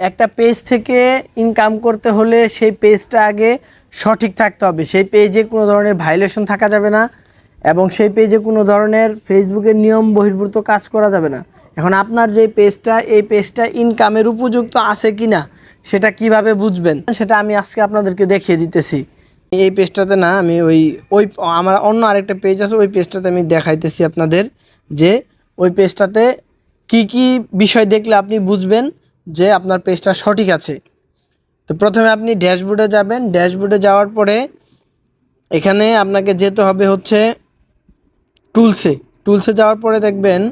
একটা পেজ থেকে ইনকাম করতে হলে সেই পেজটা আগে সঠিক থাকতে হবে। সেই পেজে কোনো ধরনের ভাইলেশন থাকা যাবে না এবং সেই পেজে কোনো ধরনের ফেসবুকের নিয়ম বহির্ভূত কাজ করা যাবে না। এখন আপনার যে পেজটা এই পেজটা ইনকামের উপযুক্ত আছে কি না সেটা কীভাবে বুঝবেন, সেটা আমি আজকে আপনাদেরকে দেখিয়ে দিতেছি। এই পেজটাতে না, আমি ওই ওই, আমার অন্য আরেকটা পেজ আছে, ওই পেজটাতে আমি দেখাইতেছি আপনাদের যে, ওই পেজটাতে কি কি বিষয় দেখলে আপনি বুঝবেন যে আপনার পেজটা সঠিক আছে। তো প্রথমে আপনি ড্যাশবোর্ডে যাবেন। ড্যাশবোর্ডে যাওয়ার পরে এখানে আপনাকে যেতে হবে হচ্ছে টুলসে। টুলসে যাওয়ার পরে দেখবেন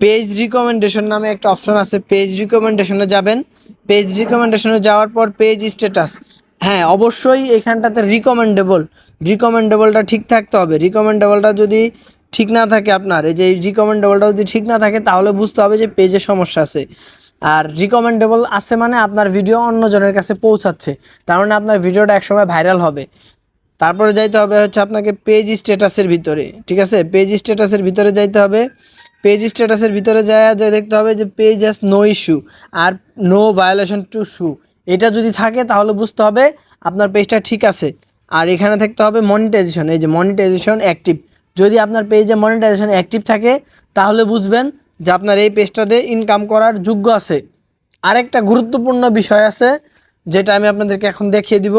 পেজ রিকমেন্ডেশন নামে একটা অপশন আছে। পেজ রিকমেন্ডেশনে যাবেন। পেজ রিকমেন্ডেশনে যাওয়ার পর পেজ স্ট্যাটাস। হ্যাঁ অবশ্যই এখানটাতে রিকমেন্ডেবল। রিকমেন্ডেবলটা ঠিক থাকতে হবে। রিকমেন্ডেবলটা যদি ঠিক না থাকে আপনার, এই যে রিকমেন্ডেবলটা যদি ঠিক না থাকে, তাহলে বুঝতে হবে যে পেজে সমস্যা আছে। আর রিকমেন্ডেবল আছে মানে আপনার ভিডিও অন্যজনের কাছে পৌঁছাচ্ছে, তার মানে আপনার ভিডিওটা একসময় ভাইরাল হবে। তারপরে যাইতে হবে হচ্ছে আপনাকে পেজ স্ট্যাটাসের ভিতরে, ঠিক আছে? পেজ স্ট্যাটাসের ভিতরে যাইতে হবে। পেজ স্ট্যাটাসের ভিতরে যায় দেখতে হবে যে পেজ হ্যাজ নো ইস্যু আর নো ভায়োলেশন টু শু এটা যদি থাকে, তাহলে বুঝতে হবে আপনার পেজটা ঠিক আছে। আর এখানে থাকতে হবে মনিটাইজেশন এই যে মনিটাইজেশন অ্যাক্টিভ যদি আপনার পেজে মনিটাইজেশন অ্যাক্টিভ থাকে, তাহলে বুঝবেন যে আপনার এই পেজটাতে ইনকাম করার যোগ্য আছে। আরেকটা গুরুত্বপূর্ণ বিষয় আছে, যেটা আমি আপনাদেরকে এখন দেখিয়ে দিব।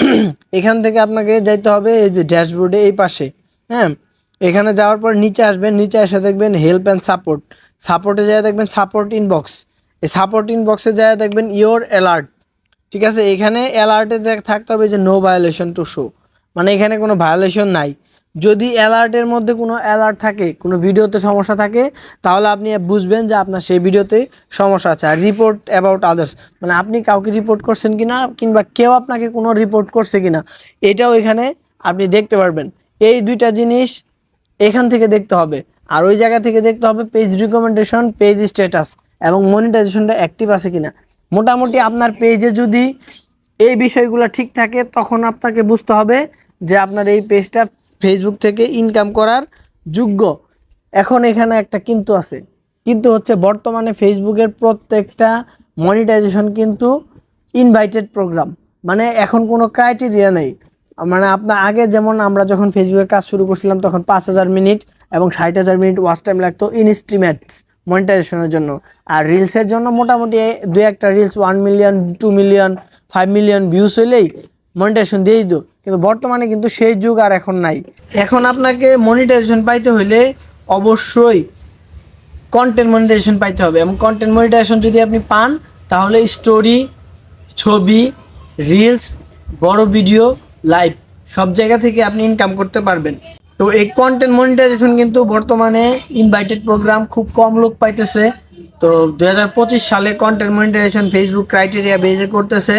এখান থেকে আপনাকে যাইতে হবে এই যে ড্যাশবোর্ডে এই পাশে হ্যাঁ? এখানে যাওয়ার পর নিচে আসবেন, নিচে এসে দেখবেন হেল্প অ্যান্ড সাপোর্ট সাপোর্টে যায় দেখবেন সাপোর্ট ইনবক্স এই সাপোর্ট ইনবক্সে যায় দেখবেন ইওর অ্যালার্ট ঠিক আছে? এখানে অ্যালার্টে থাকতে হবে যে নো ভায়োলেশন টু শো মানে এখানে কোনো ভায়োলেশন নাই। যদি অ্যালার্টের মধ্যে কোনো অ্যালার্ট থাকে, কোনো ভিডিওতে সমস্যা থাকে, তাহলে আপনি বুঝবেন যে আপনার সেই ভিডিওতে সমস্যা আছে। আর রিপোর্ট অ্যাবাউট আদার্স মানে আপনি কাউকে রিপোর্ট করছেন কি না কিংবা কেউ আপনাকে কোনো রিপোর্ট করছে কি না এটাও এখানে আপনি দেখতে পারবেন। এই দুইটা জিনিস এখান থেকে দেখতে হবে। আর ওই জায়গা থেকে দেখতে হবে পেজ রিকমেন্ডেশন পেজ স্ট্যাটাস এবং মনিটাইজেশনটা অ্যাক্টিভ আছে কিনা। মোটামুটি আপনার পেজে যদি এই বিষয়গুলো ঠিক থাকে, তখন আপনাকে বুঝতে হবে যে আপনার এই পেজটা ফেসবুক থেকে ইনকাম করার যোগ্য। এখন এখানে একটা কিন্তু আছে। কিন্তু হচ্ছে বর্তমানে ফেসবুকের প্রত্যেকটা মনিটাইজেশন কিন্তু ইনভাইটেড প্রোগ্রাম মানে এখন কোনো ক্রাইটেরিয়া নেই। মানে আপনার আগে যেমন আমরা যখন ফেসবুকে কাজ শুরু করছিলাম তখন পাঁচ হাজার মিনিট এবং ষাট হাজার মিনিট ওয়াচ টাইম লাগতো ইনস্ট্রিমেটস মনিটাইজেশনের জন্য। আর রিলসের জন্য মোটামুটি দু একটা reels one million two million five million views হইলেই মনিটাইজেশন দিয়েই দিত। কিন্তু বর্তমানে কিন্তু সেই যুগ আর এখন নাই। এখন আপনাকে মনিটাইজেশন পাইতে হইলে অবশ্যই কন্টেন্ট মনিটাইজেশন পাইতে হবে এবং কন্টেন্ট মনিটাইজেশন যদি আপনি পান, তাহলে স্টোরি ছবি রিলস বড় ভিডিও লাইভ সব জায়গা থেকে আপনি ইনকাম করতে পারবেন। তো এই কন্টেন্ট মনিটাইজেশন কিন্তু বর্তমানে ইনভাইটেড প্রোগ্রাম খুব কম লোক পাইতেছে। তো দুই হাজার পঁচিশ সালে কন্টেন্ট মনিটাইজেশন ফেসবুক ক্রাইটেরিয়া বেজে করতেছে।